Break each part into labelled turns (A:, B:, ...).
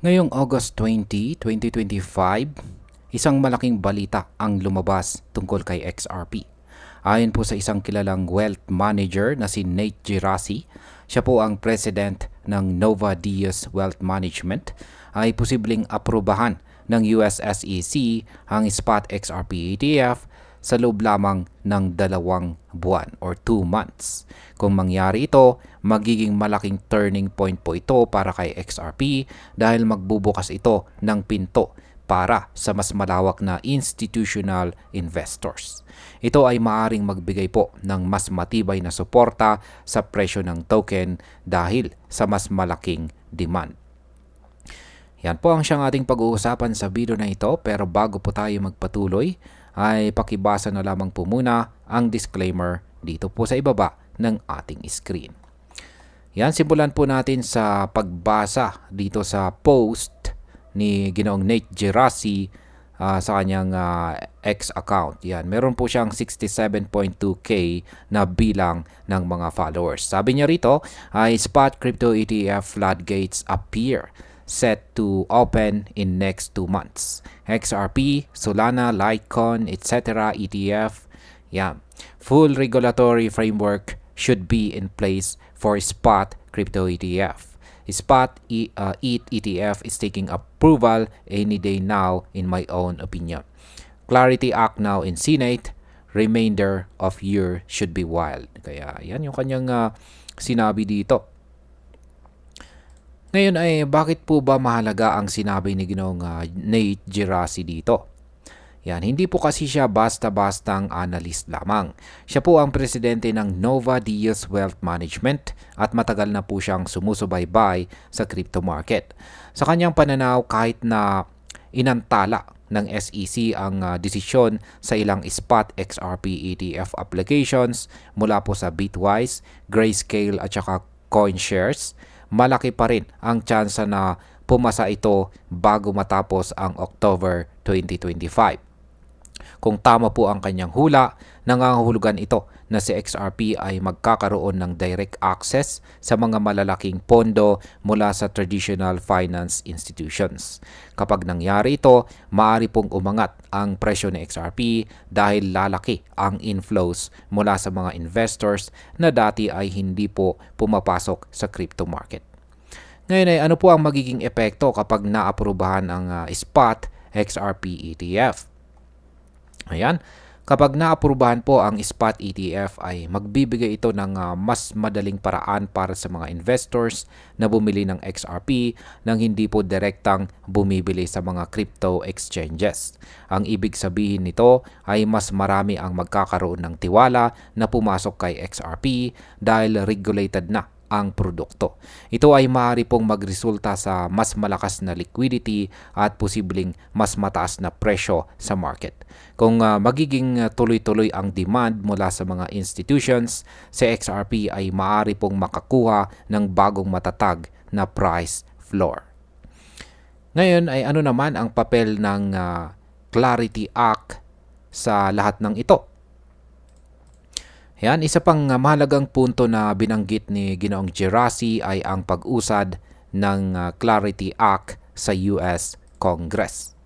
A: Ngayong August 20, 2025, isang malaking balita ang lumabas tungkol kay XRP. Ayon po sa isang kilalang wealth manager na si Nate Girassi, siya po ang president ng Nova Diaz Wealth Management, ay posibleng aprubahan ng US SEC ang spot XRP ETF sa loob lamang ng dalawang buwan or 2 months. Kung mangyari ito, magiging malaking turning point po ito para kay XRP dahil magbubukas ito ng pinto para sa mas malawak na institutional investors. Ito ay maaring magbigay po ng mas matibay na suporta sa presyo ng token dahil sa mas malaking demand. Yan po ang siyang ating pag-uusapan sa video na ito pero bago po tayo magpatuloy, ay pakibasa na lamang po muna ang disclaimer dito po sa ibaba ng ating screen. Yan, simulan po natin sa pagbasa dito sa post ni Ginoong Nate Gerasi uh, sa kanyang uh, X account. Yan, meron po siyang 67.2k na bilang ng mga followers. Sabi niya rito ay spot crypto ETF floodgates appear set to open in next 2 months. XRP, Solana, Litecoin, etc. ETF, yeah. Full regulatory framework should be in place for spot crypto ETF. Spot e, uh, ETF is taking approval any day now in my own opinion. Clarity Act now in Senate, remainder of year should be wild. Kaya yan yung kanyang uh, sinabi dito. Ngayon ay bakit po ba mahalaga ang sinabi ni Ginoong uh, Nate Girassi dito? Yan, hindi po kasi siya basta-bastang analyst lamang. Siya po ang presidente ng Nova Diaz Wealth Management at matagal na po siyang sumusubaybay sa crypto market. Sa kanyang pananaw, kahit na inantala ng SEC ang uh, desisyon sa ilang spot XRP ETF applications mula po sa Bitwise, Grayscale at saka CoinShares, malaki pa rin ang tsansa na pumasa ito bago matapos ang October 2025. Kung tama po ang kanyang hula, nangangahulugan ito na si XRP ay magkakaroon ng direct access sa mga malalaking pondo mula sa traditional finance institutions. Kapag nangyari ito, maaari pong umangat ang presyo ng XRP dahil lalaki ang inflows mula sa mga investors na dati ay hindi po pumapasok sa crypto market. Ngayon ay ano po ang magiging epekto kapag naaprubahan ang uh, spot XRP ETF? Ayan. Kapag naaprubahan po ang spot ETF ay magbibigay ito ng uh, mas madaling paraan para sa mga investors na bumili ng XRP nang hindi po direktang bumibili sa mga crypto exchanges. Ang ibig sabihin nito ay mas marami ang magkakaroon ng tiwala na pumasok kay XRP dahil regulated na ang produkto. Ito ay maaari pong magresulta sa mas malakas na liquidity at posibleng mas mataas na presyo sa market. Kung uh, magiging tuloy-tuloy ang demand mula sa mga institutions, si XRP ay maaari pong makakuha ng bagong matatag na price floor. Ngayon ay ano naman ang papel ng uh, Clarity Act sa lahat ng ito? Yan, isa pang mahalagang punto na binanggit ni Ginoong Gerasi ay ang pag-usad ng uh, Clarity Act sa US Congress.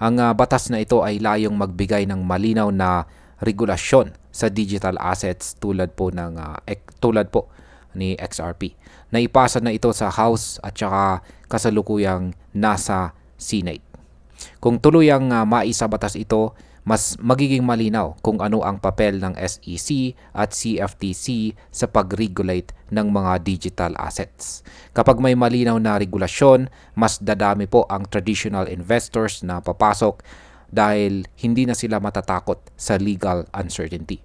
A: Ang uh, batas na ito ay layong magbigay ng malinaw na regulasyon sa digital assets tulad po ng uh, tulad po ni XRP. Naipasa na ito sa House at saka kasalukuyang nasa Senate. Kung tuluyang uh, maisa batas ito, mas magiging malinaw kung ano ang papel ng SEC at CFTC sa pag-regulate ng mga digital assets. Kapag may malinaw na regulasyon, mas dadami po ang traditional investors na papasok dahil hindi na sila matatakot sa legal uncertainty.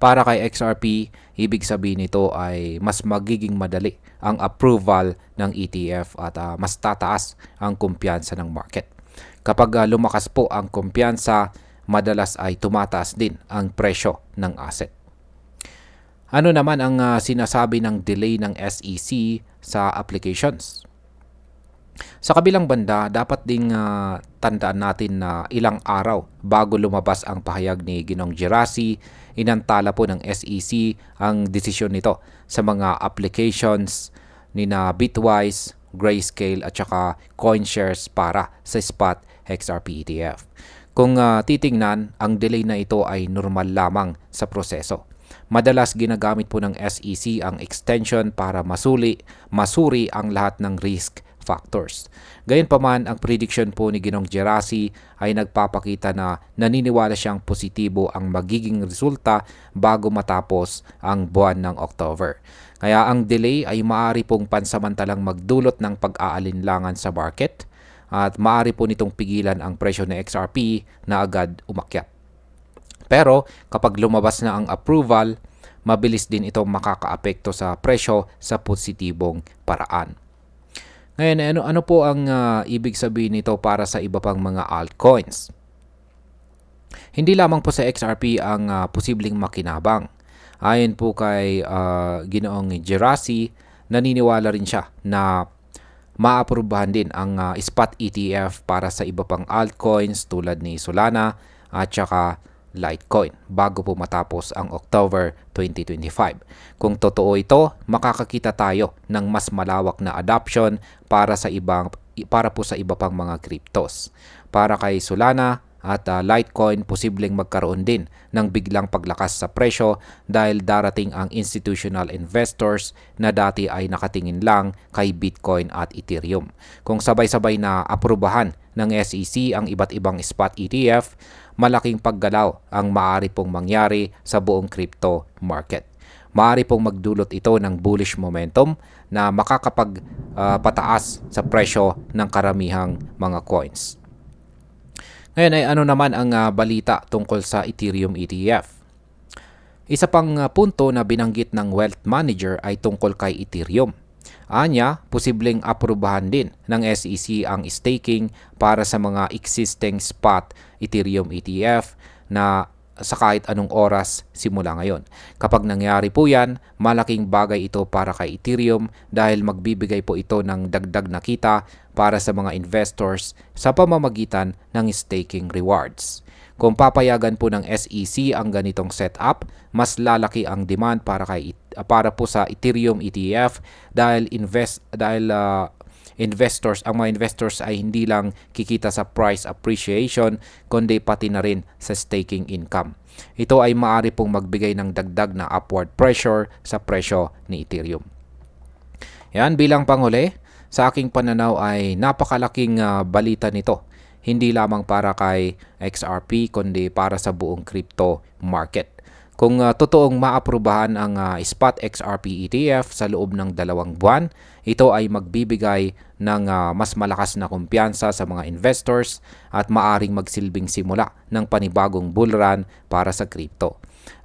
A: Para kay XRP, ibig sabihin nito ay mas magiging madali ang approval ng ETF at uh, mas tataas ang kumpiyansa ng market. Kapag uh, lumakas po ang kumpiyansa, madalas ay tumataas din ang presyo ng asset. Ano naman ang uh, sinasabi ng delay ng SEC sa applications? Sa kabilang banda, dapat ding uh, tandaan natin na ilang araw bago lumabas ang pahayag ni Ginong Gerasi, inantala po ng SEC ang desisyon nito sa mga applications ni na Bitwise, Grayscale at saka CoinShares para sa spot XRP ETF. Kung uh, titingnan, ang delay na ito ay normal lamang sa proseso. Madalas ginagamit po ng SEC ang extension para masuli, masuri ang lahat ng risk factors. Gayunpaman, ang prediction po ni Ginong Gerasi ay nagpapakita na naniniwala siyang positibo ang magiging resulta bago matapos ang buwan ng October. Kaya ang delay ay maaari pong pansamantalang magdulot ng pag-aalinlangan sa market at maaari po nitong pigilan ang presyo ng XRP na agad umakyat. Pero kapag lumabas na ang approval, mabilis din itong makakaapekto sa presyo sa positibong paraan. Ngayon, ano, ano po ang uh, ibig sabihin nito para sa iba pang mga altcoins? Hindi lamang po sa XRP ang uh, posibleng makinabang. Ayon po kay uh, Ginoong Gerasi, naniniwala rin siya na maaprubahan din ang uh, spot ETF para sa iba pang altcoins tulad ni Solana at saka Litecoin bago po matapos ang October 2025. Kung totoo ito, makakakita tayo ng mas malawak na adoption para sa ibang para po sa iba pang mga cryptos. Para kay Solana at uh, Litecoin posibleng magkaroon din ng biglang paglakas sa presyo dahil darating ang institutional investors na dati ay nakatingin lang kay Bitcoin at Ethereum. Kung sabay-sabay na aprubahan ng SEC ang iba't ibang spot ETF, malaking paggalaw ang maaari pong mangyari sa buong crypto market. Maaari pong magdulot ito ng bullish momentum na makakapagpataas uh, sa presyo ng karamihang mga coins. Ngayon ay ano naman ang uh, balita tungkol sa Ethereum ETF. Isa pang uh, punto na binanggit ng wealth manager ay tungkol kay Ethereum. Anya, posibleng aprubahan din ng SEC ang staking para sa mga existing spot Ethereum ETF na sa kahit anong oras simula ngayon. Kapag nangyari po yan, malaking bagay ito para kay Ethereum dahil magbibigay po ito ng dagdag na kita para sa mga investors sa pamamagitan ng staking rewards. Kung papayagan po ng SEC ang ganitong setup, mas lalaki ang demand para kay para po sa Ethereum ETF dahil invest dahil uh, investors ang mga investors ay hindi lang kikita sa price appreciation kundi pati na rin sa staking income. Ito ay maaari pong magbigay ng dagdag na upward pressure sa presyo ni Ethereum. Yan bilang panghuli, sa aking pananaw ay napakalaking uh, balita nito hindi lamang para kay XRP kundi para sa buong crypto market. Kung uh, totoong maaprubahan ang uh, spot XRP ETF sa loob ng dalawang buwan, ito ay magbibigay ng uh, mas malakas na kumpiyansa sa mga investors at maaring magsilbing simula ng panibagong bullrun para sa crypto.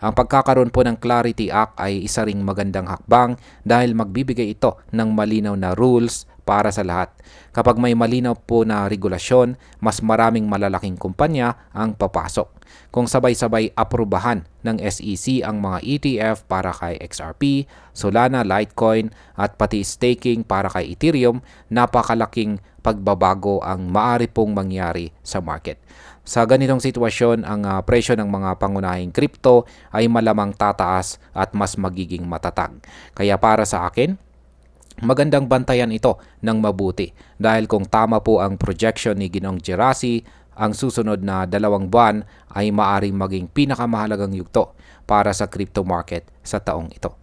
A: Ang pagkakaroon po ng Clarity Act ay isa ring magandang hakbang dahil magbibigay ito ng malinaw na rules para sa lahat. Kapag may malinaw po na regulasyon, mas maraming malalaking kumpanya ang papasok. Kung sabay-sabay aprubahan ng SEC ang mga ETF para kay XRP, Solana, Litecoin at pati staking para kay Ethereum, napakalaking pagbabago ang maari pong mangyari sa market. Sa ganitong sitwasyon, ang uh, presyo ng mga pangunahing kripto ay malamang tataas at mas magiging matatag. Kaya para sa akin, Magandang bantayan ito ng mabuti dahil kung tama po ang projection ni Ginong Gerasi, ang susunod na dalawang buwan ay maaring maging pinakamahalagang yugto para sa crypto market sa taong ito.